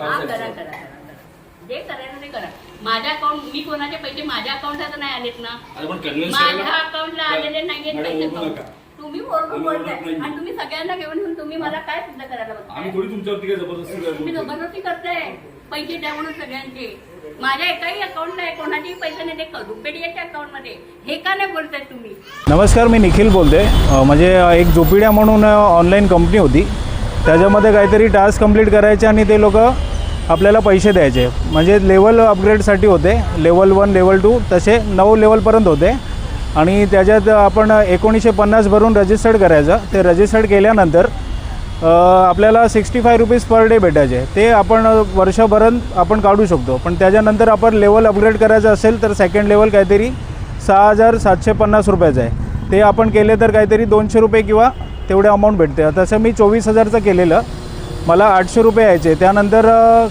हा काय करा सांगतो? करा करा. करा. जे करायचं ते करा. माझ्या अकाउंट मी कोणाचे पैसे माझ्या अकाउंटला नाही आलेत ना. अरे पण कन्व्हिन्स माझ्या अकाउंटला आलेले नाहीयेत मॅडम पैसे ओरडू नका. तुम्ही ओरडून आम्ही बोलताय. ओरडत नाही. आणि तुम्ही सगळ्यांना घेऊन येऊन तुम्ही मला काय सिद्ध करायला आम्ही बघताय थोडी तुमच्यावरती काय जबरदस्ती तुम्ही जबरदस्ती करताय. पैसे द्या म्हणून सगळ्यांचे. माझ्या एकाही अकाउंटला आहे कोणाचेही पैसे नाही. ते रुपेडियाच्या हे का नाही बोलताय तुम्ही? नमस्कार मी निखिल बोलते. अ, म्हणजे एक जोपिडिया म्हणून ऑनलाईन कंपनी होती. त्याच्यामध्ये काहीतरी टास्क कंप्लीट करायचे आणि ते लोक आपल्याला पैसे द्यायचे. म्हणजे लेवल अपग्रेडसाठी होते. लेवल वन लेवल टू तसे नऊ लेवलपर्यंत होते. आणि त्याच्यात आपण एकोणीसशे पन्नास भरून रजिस्टर्ड करायचं. ते रजिस्टर्ड केल्यानंतर आपल्याला sixty five rupees per day भेटायचे. ते आपण वर्षभरात आपण काढू शकतो. पण त्याच्यानंतर आपण लेवल अपग्रेड करायचं असेल तर सेकंड लेवल काहीतरी सहा हजार सातशे पन्नास रुपयाचं आहे. ते आपण केले तर काहीतरी दोनशे रुपये किंवा तेवढे अमाऊंट भेटते. तसं मी चोवीस हजारचं केलेलं. मला आठशे रुपये यायचे. त्यानंतर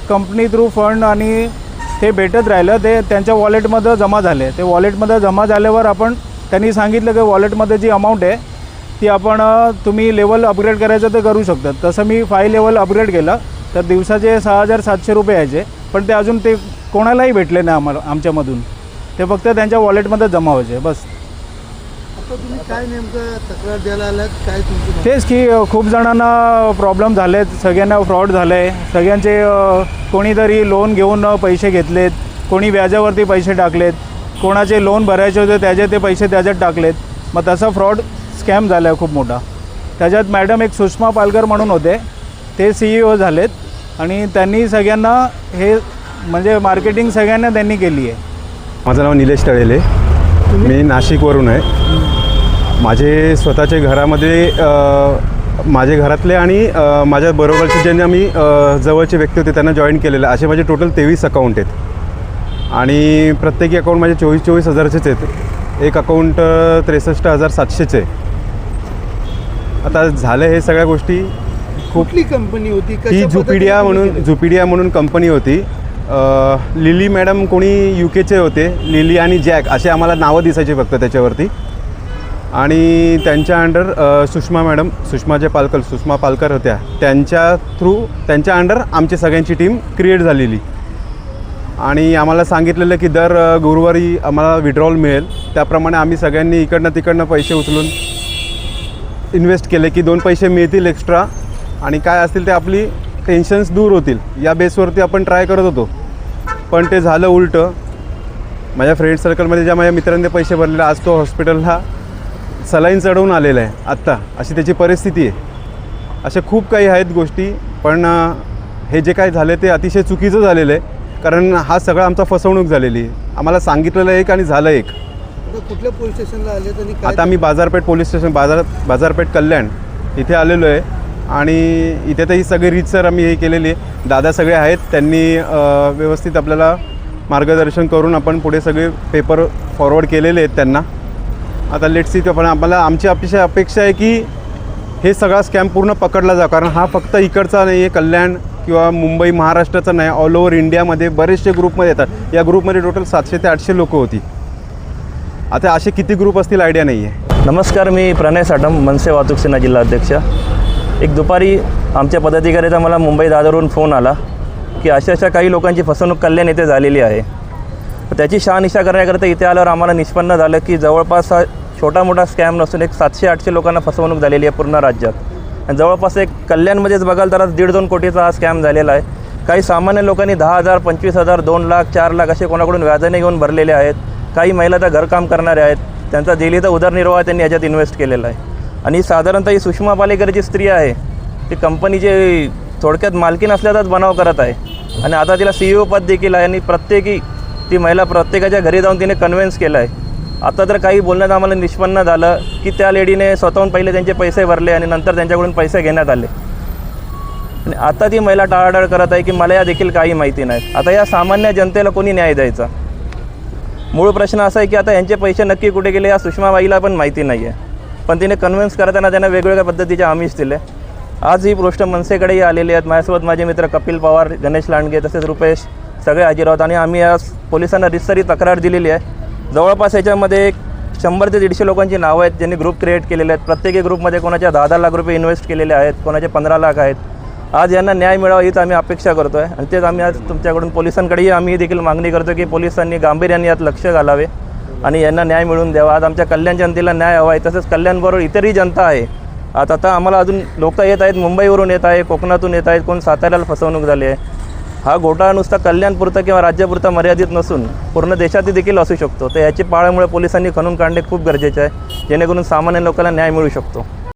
कंपनी थ्रू फंड आणि ते भेटत राहिलं. ते त्यांच्या वॉलेटमध्ये जमा झाले. ते वॉलेटमध्ये जमा झाल्यावर आपण त्यांनी सांगितलं की वॉलेटमध्ये जी अमाऊंट आहे ती आपण तुम्ही लेवल अपग्रेड करायचं तर करू शकतात. तसं मी फाय लेवल अपग्रेड केलं. तर दिवसाचे सहा हजार सातशे रुपये यायचे. पण ते अजून ते कोणालाही भेटले नाही आम्हाला आमच्यामधून. ते फक्त त्यांच्या वॉलेटमध्ये जमा व्हायचे. बस. आता तुम्ही काय नेमकं तक्रार द्यायला आलात? काय तुमची मागणी? तेच की अ, खूप जणांना प्रॉब्लेम झालेत. सगळ्यांना फ्रॉड झालं आहे सगळ्यांचे अ, कोणीतरी लोन घेऊन अ, पैसे घेतलेत. कोणी व्याजावरती पैसे टाकलेत. कोणाचे लोन भरायचे होते त्याचे ते पैसे त्याच्यात टाकलेत. मग तसा फ्रॉड स्कॅम झाला आहे खूप मोठा. त्याच्यात मॅडम एक सुषमा पालकर म्हणून होते. ते सी ई ओ झालेत. आणि त्यांनी सगळ्यांना हे म्हणजे मार्केटिंग सगळ्यांना त्यांनी केली आहे माझं नाव निलेश तळेले. मी नाशिकवरून आहे. माझे स्वतःचे घरामध्ये माझे घरातले आणि माझ्या बरोबरचे ज्यांनी आम्ही अ, जवळचे व्यक्ती होते त्यांना जॉईन केलेलं. असे माझे टोटल तेवीस अकाउंट आहेत. आणि प्रत्येकी अकाउंट माझे चोवीस चोवीस हजाराचेच आहेत. एक अकाउंट त्रेसष्ट हजार सातशेचे आहे. आता झालं हे सगळ्या गोष्टी. कुठली कंपनी होती? ही झुपिडिया म्हणून? झुपिडिया म्हणून कंपनी होती. लिली मॅडम कोणी यू केचे होते लिली आणि जॅक असे आम्हाला नावं दिसायचे फक्त त्याच्यावरती. आणि त्यांच्या अंडर सुषमा मॅडम सुषमा जे पालकर सुषमा पालकर होत्या त्यांच्या थ्रू त्यांच्या अंडर आमची सगळ्यांची टीम क्रिएट झालेली. आणि आम्हाला सांगितलेलं की दर गुरुवारी आम्हाला विड्रॉल मिळेल. त्याप्रमाणे आम्ही सगळ्यांनी इकडनं तिकडनं पैसे उचलून इन्व्हेस्ट केले की दोन पैसे मिळतील एक्स्ट्रा आणि काय असतील ते आपली टेन्शन्स दूर होतील. या बेसवरती आपण ट्राय करत होतो. पण ते झालं उलटं. माझ्या फ्रेंड सर्कलमध्ये ज्या माझ्या मित्रांनी पैसे भरलेले आज तो हॉस्पिटलला सलाईन चढवून आलेला आहे आत्ता. अशी त्याची परिस्थिती आहे. अशा खूप काही आहेत गोष्टी पण हे जे काय झालं ते अतिशय चुकीचं झालेलं आहे. कारण हा सगळा आमचा फसवणूक झालेली आहे. आम्हाला सांगितलेलं एक आणि झालं एक. आता कुठल्या पोलीस स्टेशनला आले आता आम्ही बाजारपेठ पोलीस स्टेशन बाजार बाजारपेठ कल्याण इथे आलेलो आहे. आणि इथे तर ही सगळी रीतसर आम्ही हे केलेली आहे. दादा सगळे आहेत. त्यांनी व्यवस्थित आपल्याला मार्गदर्शन करून आपण पुढे सगळे पेपर फॉरवर्ड केलेले आहेत त्यांना. आता लेट सी पण आम्हाला आमची अपेक्षा अपेक्षा आहे की हे सगळा स्कॅम पूर्ण पकडला जा. कारण हा फक्त इकडचा नाही आहे कल्याण किंवा मुंबई महाराष्ट्राचा नाही ऑल ओव्हर इंडियामध्ये बरेचसे ग्रुपमध्ये येतात. या ग्रुपमध्ये टोटल सातशे ते आठशे लोकं होती. आता असे किती ग्रुप असतील आयडिया नाही आहे नमस्कार मी प्रणय साठम मनसे वाहतूक सेना जिल्हा अध्यक्ष एक दुपारी आमच्या पदाधिकाऱ्याचा मला मुंबई दादरवरून फोन आला की अशा अशा काही लोकांची फसवणूक कल्याण येथे झालेली आहे. त्याची शहानिशा करण्याकरता इथे आल्यावर आम्हाला निष्पन्न झालं की जवळपास छोटा मोठा स्कॅम नसून एक सातशे आठशे लोकांना फसवणूक झालेली आहे पूर्ण राज्यात. आणि जवळपास एक कल्याणमध्येच बघाल तर आज दीड दोन कोटीचा हा स्कॅम झालेला आहे. काही सामान्य लोकांनी दहा हजार पंचवीस हजार दोन लाख चार लाख असे कोणाकडून व्याजाने घेऊन भरलेले आहेत. काही महिला त्या घरकाम करणाऱ्या आहेत. त्यांचा डेलीचा उदरनिर्वाह त्यांनी याच्यात इन्व्हेस्ट केलेला आहे. आणि साधारणतः ही सुषमा पालेकर जी स्त्री आहे. ती कंपनीचे थोडक्यात मालकीन असल्याचाच बनाव करत आहे. आणि आता तिला सी ओ पद देखील आहे आणि प्रत्येकी ती महिला प्रत्येकाच्या घरी जाऊन तिने कन्व्हिन्स केलं आहे. आता तर काही बोलण्यात आम्हाला निष्पन्न झालं की त्या लेडीने स्वतःहून पहिले त्यांचे पैसे भरले आणि नंतर त्यांच्याकडून पैसे घेण्यात आले. आणि आता ती महिला टाळाटाळ करत आहे की मला या देखील काही माहिती नाही. आता या सामान्य जनतेला कोणी न्याय द्यायचा? मूळ प्रश्न असा आहे की आता यांचे पैसे नक्की कुठे गेले या सुषमाबाईला पण माहिती नाही आहे पण तिने कन्व्हिन्स करताना त्यांना वेगवेगळ्या पद्धतीचे आमिष दिले. आज ही गोष्ट मनसेकडेही आलेली आहेत. माझ्यासोबत माझे मित्र कपिल पवार गणेश लांडगे तसेच रुपेश सगळे हजर आहोत आणि आम्ही आज पोलिसांना रितसरी तक्रार दिलेली आहे. जवळपास याच्यामध्ये एक शंभर ते दीडशे लोकांची नावं आहेत ज्यांनी ग्रुप क्रिएट केलेले आहेत. प्रत्येकी ग्रुपमध्ये कोणाच्या दहा दहा लाख रुपये इन्व्हेस्ट केलेले आहेत कोणाचे पंधरा लाख आहेत. आज यांना न्याय मिळावा हीच आम्ही अपेक्षा करतो आहे आणि तेच आम्ही आज तुमच्याकडून पोलिसांकडेही आम्ही देखील मागणी करतो की पोलिसांनी गांभीर्याने यात लक्ष घालावे आणि यांना न्याय मिळवून द्यावा. आज आमच्या कल्याण जनतेला न्याय हवा आहे. तसंच कल्याणबरोबर इतरही जनता आहे. आता आता आम्हाला अजून लोक येत आहेत मुंबईवरून येत आहे कोकणातून येत आहेत कोण साताऱ्याला फसवणूक झाली आहे. हा घोटाळा नुसता कल्याणपुरता किंवा राज्यापुरता मर्यादित नसून पूर्ण देशात देखील असू शकतो. तर याची पाळमुळे पोलिसांनी खणून काढणे खूप गरजेचे आहे. जेणेकरून सामान्य लोकांना न्याय मिळू शकतो.